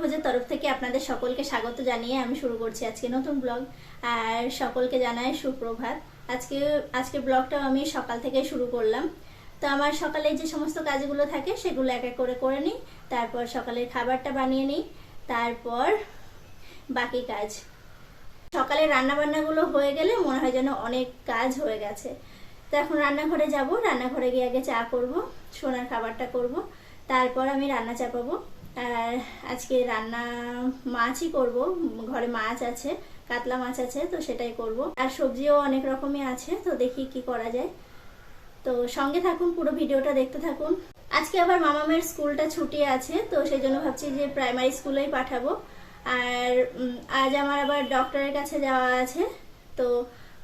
ভোজের তরফ থেকে আপনাদের সকলকে স্বাগত জানিয়ে আমি শুরু করছি আজকে নতুন ব্লগ। আর সকলকে জানাই সুপ্রভাত। আজকে আজকে ব্লগটাও আমি সকাল থেকে শুরু করলাম। তো আমার সকালে যে সমস্ত কাজগুলো থাকে সেগুলো এক এক করে করে নিই। তারপর সকালের খাবারটা বানিয়ে নিই। তারপর বাকি কাজ। সকালে রান্না বান্নাগুলো হয়ে গেলে মনে হয় যেন অনেক কাজ হয়ে গেছে। তো এখন রান্নাঘরে যাব। রান্নাঘরে গিয়ে আগে চা করব, সোনার খাবারটা করব। তারপর আমি রান্না চাপাবো। আজকে রান্না মাছই করব। ঘরে মাছ আছে, কাতলা মাছ আছে, তো সেটাই করব। আর সবজিও অনেক রকমই আছে, তো দেখি কি করা যায়। তো সঙ্গে থাকুন, পুরো ভিডিওটা দেখতে থাকুন। আজকে আবার মামামের স্কুলটা ছুটি আছে, তো সেই জন্য ভাবছি যে প্রাইমারি স্কুলেই পাঠাবো। আর আজ আমার আবার ডক্টরের কাছে যাওয়া আছে, তো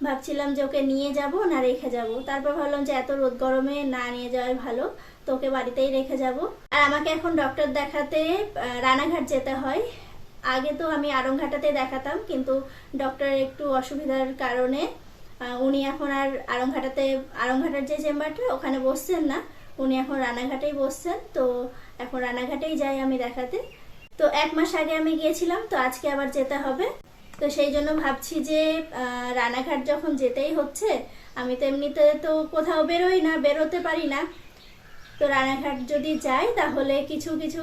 ভাবছিলাম যে ওকে নিয়ে যাব না রেখে যাব। তারপর ভাবলাম যে এত রোদ গরমে না নিয়ে যাওয়াই ভালো। তো ওকে বাড়িতেই রেখে যাব। আর আমাকে এখন ডক্টর দেখাতে রানাঘাট যেতে হয়। আগে তো আমি আরংঘাটাতে দেখাতাম, কিন্তু ডক্টরের একটু অসুবিধার কারণে উনি এখন আর আরংঘাটাতে আরংঘাটার যে চেম্বারটা, ওখানে বসছেন না। উনি এখন রানাঘাটেই বসছেন, তো এখন রানাঘাটেই যাই আমি দেখাতে। তো এক মাস আগে আমি গিয়েছিলাম, তো আজকে আবার যেতে হবে। তো সেই জন্য ভাবছি যে রানাঘাট যখন যেতেই হচ্ছে, আমি তো এমনিতে তো কোথাও বেরোই না, বেরোতে পারি না। তো রানাঘাট যদি যাই, তাহলে কিছু কিছু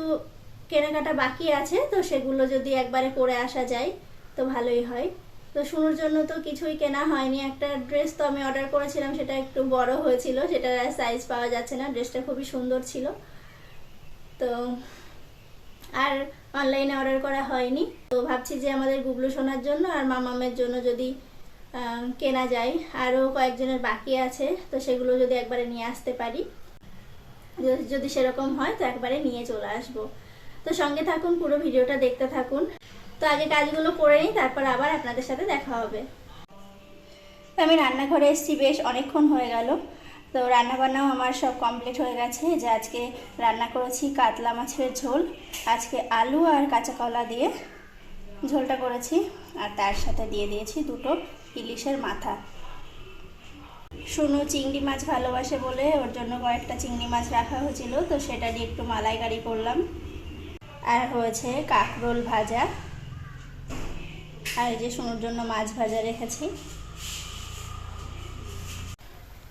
কেনাকাটা বাকি আছে, তো সেগুলো যদি একবারে করে আসা যায়, তো ভালোই হয়। তো শুনুর জন্য তো কিছুই কেনা হয়নি। একটা ড্রেস তো আমি অর্ডার করেছিলাম, সেটা একটু বড় হয়েছিল সেটার সাইজ পাওয়া যাচ্ছে না, ড্রেসটা খুবই সুন্দর ছিল। তো আর অনলাইনে অর্ডার করা হয়নি। তো ভাবছি যে আমাদের গুবলু সোনার জন্য আর মামামের জন্য যদি কেনা যায়। আরও কয়েকজনের বাকি আছে, তো সেগুলো যদি একবারে নিয়ে আসতে পারি। যদি- সেরকম হয় তো একবারে নিয়ে চলে আসব। তো সঙ্গে থাকুন, পুরো ভিডিওটা দেখতে থাকুন। তো আগে কাজগুলো করে নিই, তারপর আবার আপনাদের সাথে দেখা হবে। আমি রান্নাঘরে এসেছি, বেশ অনেকক্ষণ হয়ে গেল। তো রান্নাবান্নাও আমার সব কমপ্লিট হয়ে গেছে। যে আজকে রান্না করেছি কাতলা মাছের ঝোল, আজকে আলু আর কাঁচা কলা দিয়ে ঝোলটা করেছি। আর তার সাথে দিয়ে দিয়েছি দুটো ইলিশের মাথা। শুনু চিংড়ি মাছ ভালোবাসে বলে ওর জন্য কয়েকটা চিংড়ি মাছ রাখা হয়েছিল, তো সেটা দিয়ে একটু মালাইকারি করলাম। আর হয়েছে কাঁকরোল ভাজা। আর এই যে শুনুর জন্য মাছ ভাজা রেখেছি।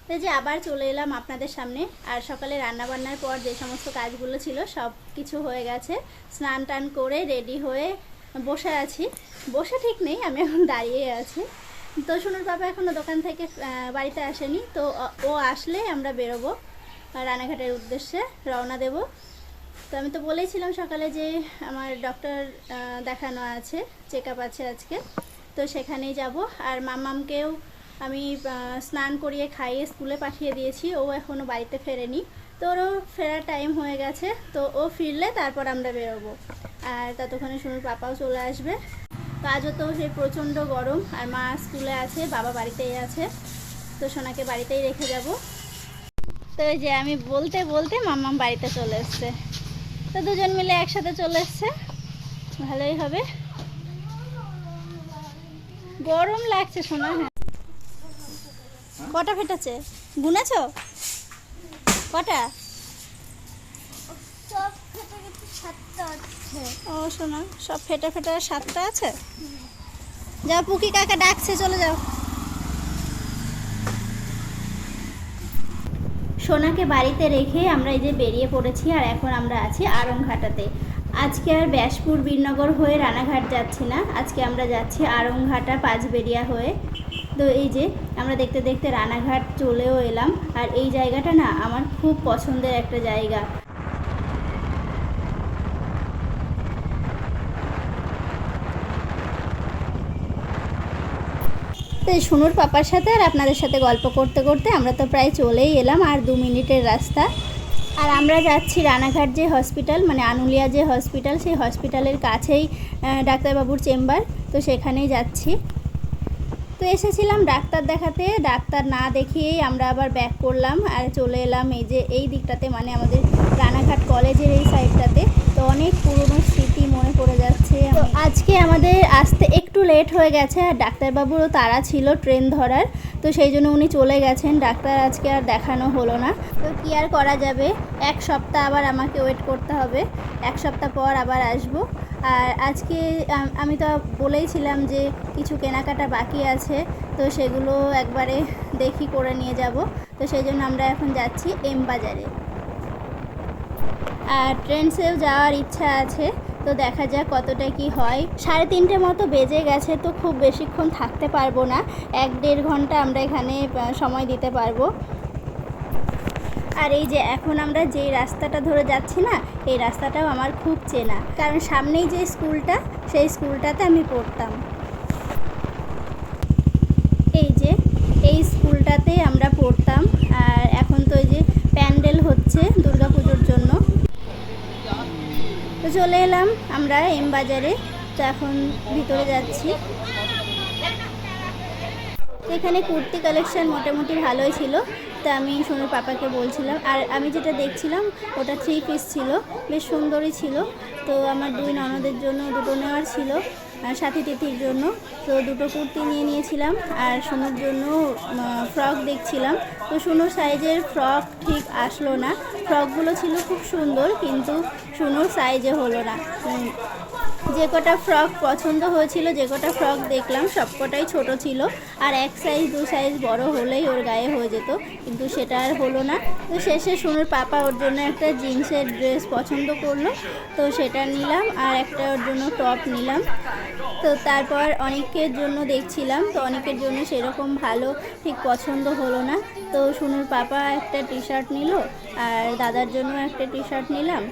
তো যে আবার চলে এলাম আপনাদের সামনে। আর সকালে রান্না বান্নার পর যে সমস্ত কাজগুলো ছিল, সব কিছু হয়ে গেছে। স্নান টান করে রেডি হয়ে বসে আছি। বসে ঠিক নেই, আমি এখন দাঁড়িয়ে আছি। তো সোনুর বাবা এখনও দোকান থেকে বাড়িতে আসেনি। তো ও আসলে আমরা বেরোবো। রানাঘাটের উদ্দেশ্যে রওনা দেব। তো আমি তো বলেইছিলাম সকালে যে আমার ডক্টর দেখানো আছে চেক আছে আজকে। তো সেখানেই যাব। আর মামামকেও আমি স্নান করিয়ে খাইয়ে স্কুলে পাঠিয়ে দিয়েছি। ও এখনও বাড়িতে ফেরেনি। তো ওরও ফেরার টাইম হয়ে গেছে। তো ও ফিরলে তারপর আমরা বেরোবো। আর ততক্ষণে শুনুর পাপাও চলে আসবে। আজও তো সেই প্রচণ্ড গরম আর মা স্কুলে আছে, বাবা বাড়িতেই আছে, তো সোনাকে বাড়িতেই রেখে যাব। তো যে আমি বলতে বলতে মাম্মাম বাড়িতে চলে এসছে। তো দুজন মিলে একসাথে চলে এসছে। ভালোই হবে। গরম লাগছে শোনা হ্যাঁ। কটা ফেটেছে? গুনেছো? কটা সব ফেটে গেছে সাতটা আছে ও, শোনা, সব ফেটে ফেটে সাতটা আছে? যাও, পুকি কাকা ডাকছে, চলে যাও। সোনাকে বাড়িতে রেখে আমরা এই যে বেরিয়ে পড়েছি আর এখন আমরা আছি আরংঘাটাতে আজকে আর ব্যাসপুর বীরনগর হয়ে রানাঘাট যাচ্ছি না। আজকে আমরা যাচ্ছি আরংঘাটা পাঁচবেড়িয়া হয়ে। তো এই যে, আমরা দেখতে দেখতে রানাঘাট চলেও এলাম। আর এই জায়গাটা না আমার খুব পছন্দের একটা জায়গা। তো সুনুর পাপার সাথে আর আপনাদের সাথে গল্প করতে করতে আমরা তো প্রায় চলেই এলাম আর দু মিনিটের রাস্তা। আর আমরা যাচ্ছি রানাঘাট যে হসপিটাল মানে আনুলিয়া যে হসপিটাল, সেই হসপিটালের কাছেই ডাক্তারবাবুর চেম্বার। তো সেখানেই যাচ্ছি। তো এসেছিলাম ডাক্তার দেখাতে। ডাক্তার না দেখিয়েই আমরা আবার ব্যাক করলাম আর চলে এলাম এই যে এই দিকটাতে মানে আমাদের রানাঘাট কলেজের এই সাইডটাতে তো অনেক পুরনো স্মৃতি মনে পড়ে যাচ্ছে। আজকে আমাদের আসতে লেট হয়ে গেছে আর ডাক্তারবাবুরও তারা ছিল ট্রেন ধরার। তো সেই জন্য উনি চলে গেছেন। ডাক্তার আজকে আর দেখানো হলো না। তো কি আর করা যাবে? এক সপ্তাহ আবার আমাকে ওয়েট করতে হবে। এক সপ্তাহ পর আবার আসব। আর আজকে আমি তো বলেইছিলাম যে কিছু কেনাকাটা বাকি আছে। তো সেগুলো একবারে দেখি করে নিয়ে যাব। তো সেই জন্য আমরা এখন যাচ্ছি এম বাজারে। আর ট্রেন্ডসেও যাওয়ার ইচ্ছা আছে। তো দেখা যাক কতটা কি হয়। সাড়ে তিনটে মতো বেজে গেছে তো খুব বেশিক্ষণ থাকতে পারব না। এক দেড় ঘণ্টা আমরা এখানে সময় দিতে পারব। আর এই যে এখন আমরা যেই রাস্তাটা ধরে যাচ্ছি না, এই রাস্তাটাও আমার খুব চেনা। কারণ সামনেই যে স্কুলটা, সেই স্কুলটাতে আমি পড়তাম। এই যে, এই স্কুলটাতে আমরা পড়তাম। আর এখন তো এই যে প্যান্ডেল হচ্ছে দুর্গাপুজোর জন্য। চলে এলাম আমরা এম বাজারে। তো এখন ভিতরে যাচ্ছি। এখানে কুর্তি কালেকশান মোটামুটি ভালোই ছিল। তা আমি সোনুর পাপাকে বলছিলাম। আর আমি যেটা দেখছিলাম, ওটা থ্রি পিস ছিল। বেশ সুন্দরই ছিল। তো আমার দুই ননদের জন্য দুটো নেওয়ার ছিল। সাথী তিথির জন্য। তো দুটো কুর্তি নিয়ে নিয়েছিলাম আর সোনুর জন্য ফ্রক দেখছিলাম। তো সোনুর সাইজের ফ্রক ঠিক আসলো না। ফ্রকগুলো ছিল খুব সুন্দর, কিন্তু সোনুর সাইজে হলো না। যে কটা ফ্রক পছন্দ হয়েছিল, যে কটা ফ্রক দেখলাম সবকটাই ছোট ছিল। আর এক সাইজ দু সাইজ বড় হলেই ওর গায়ে হয়ে যেত, কিন্তু সেটা আর হলো না। তো শেষে সোনুর পাপা ওর জন্য একটা জিন্সের ড্রেস পছন্দ করল, তো সেটা নিলাম আর একটা ওর জন্য টপ নিলাম। তো তারপর অনেকের জন্য দেখছিলাম, তো অনেকের জন্য সেরকম ভালো ঠিক পছন্দ হলো না। তো সোনুর পাপা একটা টি শার্ট নিল, আর দাদার জন্য একটা টি শার্ট নিলাম।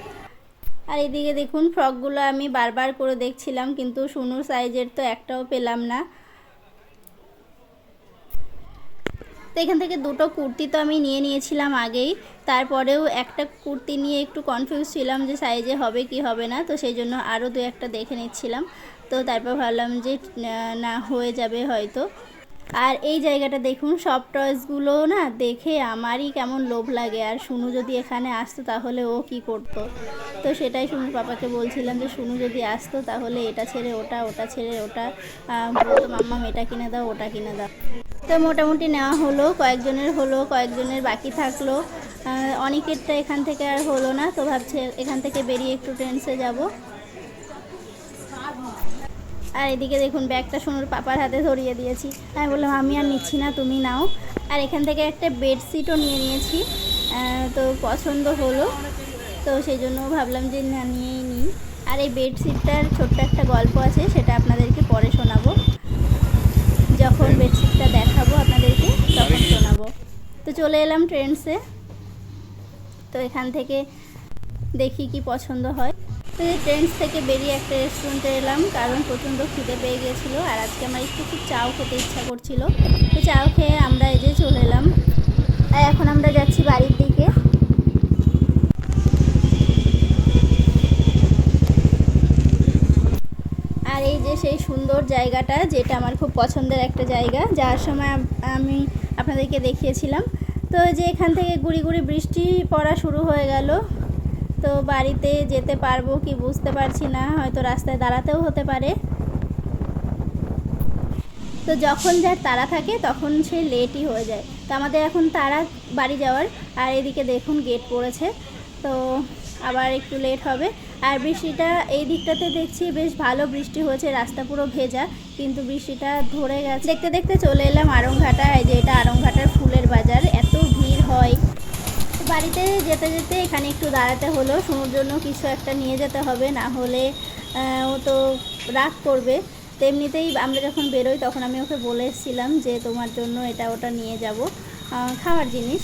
আর এদিকে দেখুন, ফ্রকগুলো আমি বারবার করে দেখছিলাম, কিন্তু সুনুর সাইজের তো একটাও পেলাম না। তো এখান থেকে দুটো কুর্তি তো আমি নিয়ে নিয়েছিলাম আগেই। তারপরেও একটা কুর্তি নিয়ে একটু কনফিউজ ছিলাম যে সাইজে হবে কি হবে না, তো সেই জন্য আরও দু একটা দেখে নিচ্ছিলাম। তো তারপর ভাবলাম যে না, হয়ে যাবে হয়তো। আর এই জায়গাটা দেখুন, সব টয়েসগুলো না দেখে আমারই কেমন লোভ লাগে। আর শুনু যদি এখানে আসতো তাহলে ও কি করতো? তো সেটাই শুনুর পাপাকে বলছিলাম যে শুনু যদি আসতো তাহলে এটা ছেড়ে ওটা ওটা ছেড়ে ওটা। বলতো মাম্মাম এটা কিনে দাও, ওটা কিনে দাও। তো মোটামুটি নেওয়া হলো, কয়েকজনের হলো, কয়েকজনের বাকি থাকল। অনেকেরটা এখান থেকে আর হলো না, তো ভাবছে এখান থেকে বেরিয়ে একটু ট্রেন্সে যাব। আর এদিকে দেখুন ব্যাগটা সোনুর পাপার হাতে ধরিয়ে দিয়েছি। আমি বললাম আমি আর নিচ্ছি না তুমি নাও। আর এখান থেকে একটা বেডশিটও নিয়ে নিয়েছি। তো পছন্দ হলো। তো সেই জন্য ভাবলাম যে না নিয়েই নিই। আর এই বেডশিটটার ছোট্ট একটা গল্প আছে সেটা আপনাদেরকে পরে শোনাবো। যখন বেডশিটটা দেখাবো আপনাদেরকে তখন শোনাবো। তো চলে এলাম ট্রেন্ডসে। তো এখান থেকে দেখি কি পছন্দ হয়। তো এই ট্রেন্ডস থেকে বেরিয়ে একটা রেস্টুরেন্টে এলাম, কারণ প্রচণ্ড খিদে পেয়ে গেছিল আর আজকে আমার একটু খুব চাও খেতে ইচ্ছা করছিল। তো চাও খেয়ে আমরা এই যে চলে এলাম। আর এখন আমরা যাচ্ছি বাড়ির দিকে। আর এই যে সেই সুন্দর জায়গাটা, যেটা আমার খুব পছন্দের একটা জায়গা, যার সময় আমি আপনাদেরকে দেখিয়েছিলাম। তো যে এখান থেকে গুড়ি গুড়ি বৃষ্টি পড়া শুরু হয়ে গেল। তো বাড়িতে যেতে পারব কি বুঝতে পারছি না, হয়তো রাস্তায় দাঁড়াতেও হতে পারে। তো যখন যার তারা থাকে তখন সে লেটই হয়ে যায়। তো আমাদের এখন তারা বাড়ি যাওয়ার, আর এদিকে দেখুন গেট পড়েছে। তো আবার একটু লেট হবে। আর বৃষ্টিটা এই দিকটাতে দেখছি বেশ ভালো বৃষ্টি হয়েছে, রাস্তা পুরো ভেজা, কিন্তু বৃষ্টিটা ধরে গেছে। দেখতে দেখতে চলে এলাম আড়ংঘাটা এই যে এটা আড়ংঘাটার ফুলের বাজার। বাড়িতে যেতে যেতে এখানে একটু দাঁড়াতে হলো। শুনুর জন্য কিছু একটা নিয়ে যেতে হবে, না হলে ও তো রাগ করবে। তেমনিতেই আমরা যখন বেরোই তখন আমি ওকে বলে এসেছিলাম যে তোমার জন্য এটা ওটা নিয়ে যাব খাওয়ার জিনিস।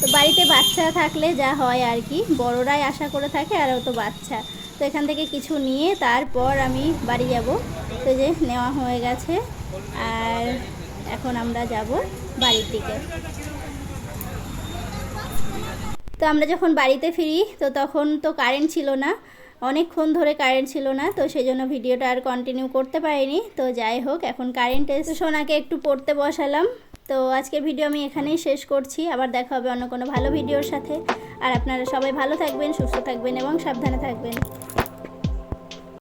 তো বাড়িতে বাচ্চা থাকলে যা হয় আর কি, বড়রাই আশা করে থাকে আর ও তো বাচ্চা। তো এখান থেকে কিছু নিয়ে তারপর আমি বাড়ি যাব। তো যে নেওয়া হয়ে গেছে, আর এখন আমরা যাব বাড়ির দিকে। তো আমরা যখন বাড়িতে ফিরি, তো তখন তো কারেন্ট ছিল না। অনেকক্ষণ ধরে কারেন্ট ছিল না, তো সেই জন্য ভিডিওটা আর কন্টিনিউ করতে পারিনি। তো যাই হোক, এখন কারেন্ট এসে সোনাকে একটু পড়তে বসালাম। তো আজকে ভিডিও আমি এখানেই শেষ করছি। আবার দেখা হবে অন্য কোনো ভালো ভিডিওর সাথে। আর আপনারা সবাই ভালো থাকবেন, সুস্থ থাকবেন এবং সাবধানে থাকবেন।